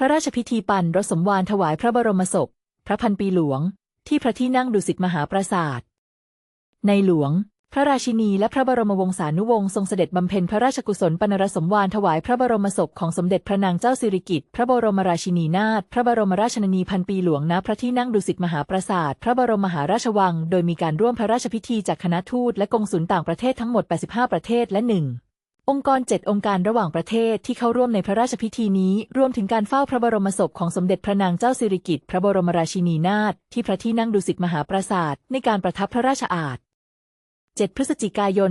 พระราชพิธีปันรถสมวานถวายพระบรมศพ พระพันปีหลวง ที่พระที่นั่งดุสิตมหาปราสาท ในหลวง พระราชินีและพระบรมวงศานุวงศ์ทรงเสด็จบำเพ็ญพระราชกุศลปนรสมวานถวายพระบรมศพของสมเด็จพระนางเจ้าสิริกิติ์พระบรมราชินีนาถพระบรมราชชนนีพันปีหลวงณพระที่นั่งดุสิตมหาปราสาท พระบรมมหาราชวัง โดยมีการร่วมพระราชพิธีจากคณะทูตและกงสุลต่างประเทศทั้งหมด 85 ประเทศและหนึ่ง องค์กร 7 องค์การระหว่างประเทศที่เข้าร่วมในพระราชพิธีนี้ รวมถึงการเฝ้าพระบรมศพของสมเด็จพระนางเจ้าสิริกิติ์พระบรมราชินีนาถที่พระที่นั่งดุสิตมหาปราสาทในการประทับพระราชอาณ7 พฤศจิกายน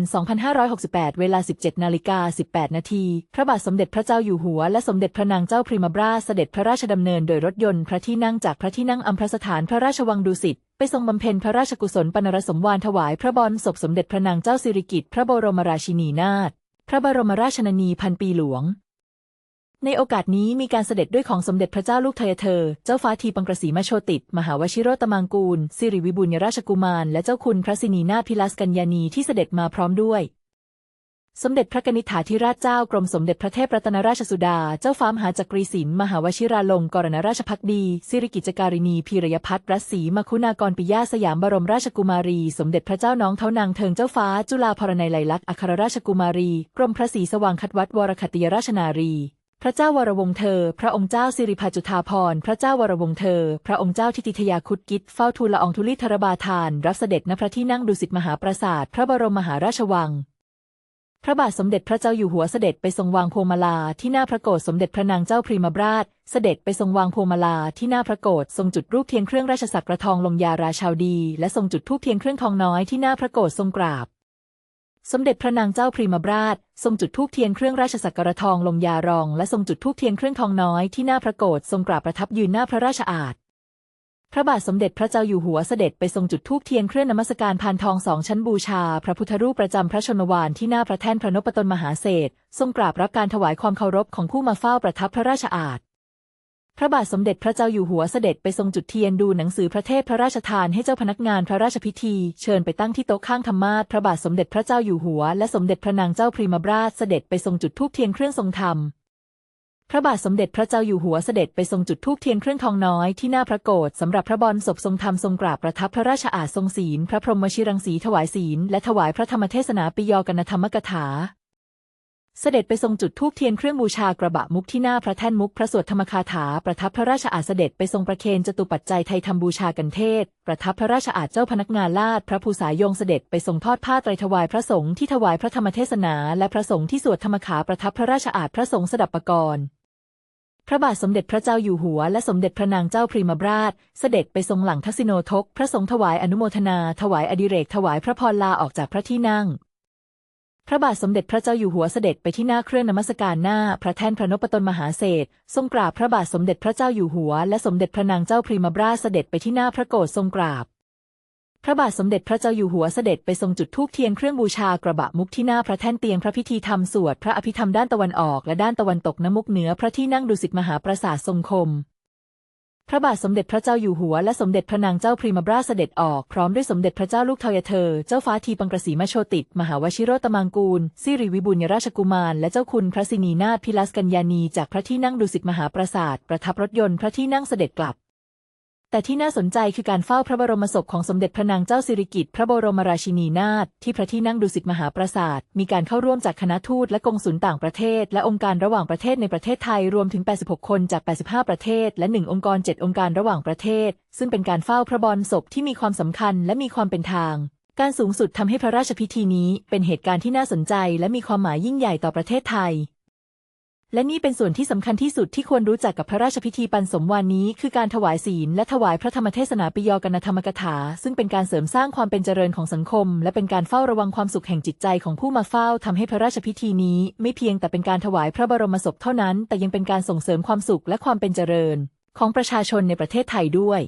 2568 เวลา 17 นาฬิกา 18 นาที พระบาทสมเด็จพระเจ้าอยู่หัว และสมเด็จพระนางเจ้าพรีมาบราเสด็จพระราชดำเนินโดยรถยนต์พระที่นั่งจากพระที่นั่งอัมพรสถานพระราชวังดุสิต ไปทรงบำเพ็ญพระราชกุศลปนรสมวานถวายพระบรมศพสมเด็จพระนางเจ้าสิริกิติ์พระบรมราชินีนาถ พระบรมราชชนนีพันปีหลวง ในโอกาสนี้มีการเสด็จด้วยของสมเด็จพระเจ้าลูกเธอเธอ เจ้าฟ้าทีปังกรสีมาโชติด มหาวชิโรตมังกูล สิริวิบุญยราชกุมาร และเจ้าคุณพระสินีนาถพิลัสกัญญาณีที่เสด็จมาพร้อมด้วย สมเด็จพระกนิษฐาธิราชเจ้ากรมสมเด็จพระเทพรัตนราชสุดา เจ้าฟ้ามหาจักรีศิลป์มหาวชิราลงกรณราชพักดี สิริกิจการินีพีรยพัฒน์รัศสีมคุณากรปิยาสยามบรมราชกุมารี สมเด็จพระเจ้าน้องเท้านางเทิงเจ้าฟ้า จุฬาภรณัยไลลักษณ์อัครราชกุมารี กรมพระศรีสว่างคัดวัดวรคติยราชนารีพระเจ้าวรวงเธอ พระองค์เจ้าสิริภาจุฑาภรพระเจ้าวรวงเธอ พระองค์เจ้าทิติทยาคุดกิจเฝ้าทูลละอองธุลีธรบาทาน รับเสด็จณพระที่นั่งดุสิตมหาปราสาท พระบรมมหาราชวัง พระบาทสมเด็จพระเจ้าอยู่หัวเสด็จไปทรงวางพวงมาลาที่หน้าพระโกศสมเด็จพระนางเจ้าพรีมาบราช เสด็จไปทรงวางพวงมาลาที่หน้าพระโกศทรงจุดรูปเทียนเครื่องราชสักกระทองลงยาราชาวดี และทรงจุดธูปเทียนเครื่องทองน้อยที่หน้าพระโกศทรงกราบ สมเด็จพระนางเจ้าพรีมาบราช ทรงจุดธูปเทียนเครื่องราชสักการะทองลงยารอง และทรงจุดธูปเทียนเครื่องทองน้อยที่หน้าพระโกศทรงกราบประทับยืนหน้าพระราชอาณ พระบาทสมเด็จพระเจ้าอยู่หัวเสด็จไปทรงจุดธูปเทียนเครื่องนมัสการพานทองสองชั้นบูชา พระพุทธรูปประจำพระชนวานที่หน้าพระแท่นพระนพตนมหาเศษทรงกราบรับการถวายความเคารพของผู้มาเฝ้าประทับพระราชอาณพระบาทสมเด็จพระเจ้าอยู่หัวเสด็จไปทรงจุดเทียนดูหนังสือพระเทพพระราชทานให้เจ้าพนักงานพระราชพิธี เชิญไปตั้งที่โต๊ะข้างธรรมาสพระบาทสมเด็จพระเจ้าอยู่หัว และสมเด็จพระนางเจ้าพรีมาบราชเสด็จไปทรงจุดธูปเทียนเครื่องทรงธรรม พระบาทสมเด็จพระเจ้าอยู่หัวเสด็จไปทรงจุดธูปเทียนเครื่องทองน้อยที่หน้าพระโกศสำหรับพระบรมศพทรงธรรมทรงกราบประทับพระราชอาณทรงศีล พระพรหมชิรังสีถวายศีล และถวายพระธรรมเทศนาปิยกนธรรมกถา เสด็จไปทรงจุดธูปเทียนเครื่องบูชากระบะมุกที่หน้าพระแท่นมุกพระสวดธรรมคาถาประทับพระราชอาณเสด็จไปทรงประเคนจตุปัจจัยไทยธรรมบูชากันเทศ ประทับพระราชอาณเจ้าพนักงานลาดพระภูษายงเสด็จไปทรงทอดผ้าไตรถวายพระสงฆ์ที่ถวายพระธรรมเทศนา และพระสงฆ์ที่สวดธรรมขาประทับพระราชอาณพระสงฆ์สดับปกรณ์ พระบาทสมเด็จพระเจ้าอยู่หัว และสมเด็จพระนางเจ้าพรีมาบราช เสด็จไปทรงหลังทักษิโนทก พระสงฆ์ถวายอนุโมทนา ถวายอดิเรกถวายพระพรลาออกจากพระที่นั่ง พระบาทสมเด็จพระเจ้าอยู่หัวเสด็จไปที่หน้าเครื่องนมัสการหน้า พระแท่นพระนพตนมหาเศษทรงกราบพระบาทสมเด็จพระเจ้าอยู่หัว และสมเด็จพระนางเจ้าพรีมาบราชเสด็จไปที่หน้าพระโกศทรงกราบ ระบาทสมเด็จพระเจ้าอยู่หัวเสด็จไปทรงจุดธูปเทียนเครื่องบูชากระบะมุกที่หน้าพระแท่นเตียงพระพิธีธรรมสวดพระอภิธรรมด้านตะวันออกและด้านตะวันตกน้ำมุกเหนือพระที่นั่งดุสิตมหาปราสาททรงคม พระบาทสมเด็จพระเจ้าอยู่หัวและสมเด็จพระนางเจ้าพรีมาบราเสด็จออกพร้อมด้วยสมเด็จพระเจ้าลูกเทอยเธอ เจ้าฟ้าทีปังกรสีมาโชติตมหาวชิโรตมังกูลสิริวิบุญยราชกุมาร และเจ้าคุณพระสินีนาถพิลัสกัญญานีจากพระที่นั่งดุสิตมหาปราสาทประทับรถยนต์พระที่นั่งเสด็จกลับ แต่ที่น่าสนใจคือการเฝ้าพระบรมศพของสมเด็จพระนางเจ้าสิริกิติ์พระบรมราชินีนาถที่พระที่นั่งดุสิตมหาปราสาท มีการเข้าร่วมจากคณะทูตและกงสุลต่างประเทศ และองค์การระหว่างประเทศในประเทศไทยรวมถึง 86 คนจาก 85 ประเทศ และ 1 องค์กร 7 องค์การระหว่างประเทศ ซึ่งเป็นการเฝ้าพระบรมศพที่มีความสำคัญและมีความเป็นทาง การสูงสุดทำให้พระราชพิธีนี้ เป็นเหตุการณ์ที่น่าสนใจ และมีความหมายยิ่งใหญ่ต่อประเทศไทย และนี่เป็นส่วนที่สำคัญที่สุดที่ควรรู้จักกับพระราชพิธีปันสมวานนี้ คือการถวายศีลและถวายพระธรรมเทศนาปิยกนธรรมกถา ซึ่งเป็นการเสริมสร้างความเป็นเจริญของสังคม และเป็นการเฝ้าระวังความสุขแห่งจิตใจของผู้มาเฝ้าทำให้พระราชพิธีนี้ ไม่เพียงแต่เป็นการถวายพระบรมศพเท่านั้น แต่ยังเป็นการส่งเสริมความสุขและความเป็นเจริญ ของประชาชนในประเทศไทยด้วย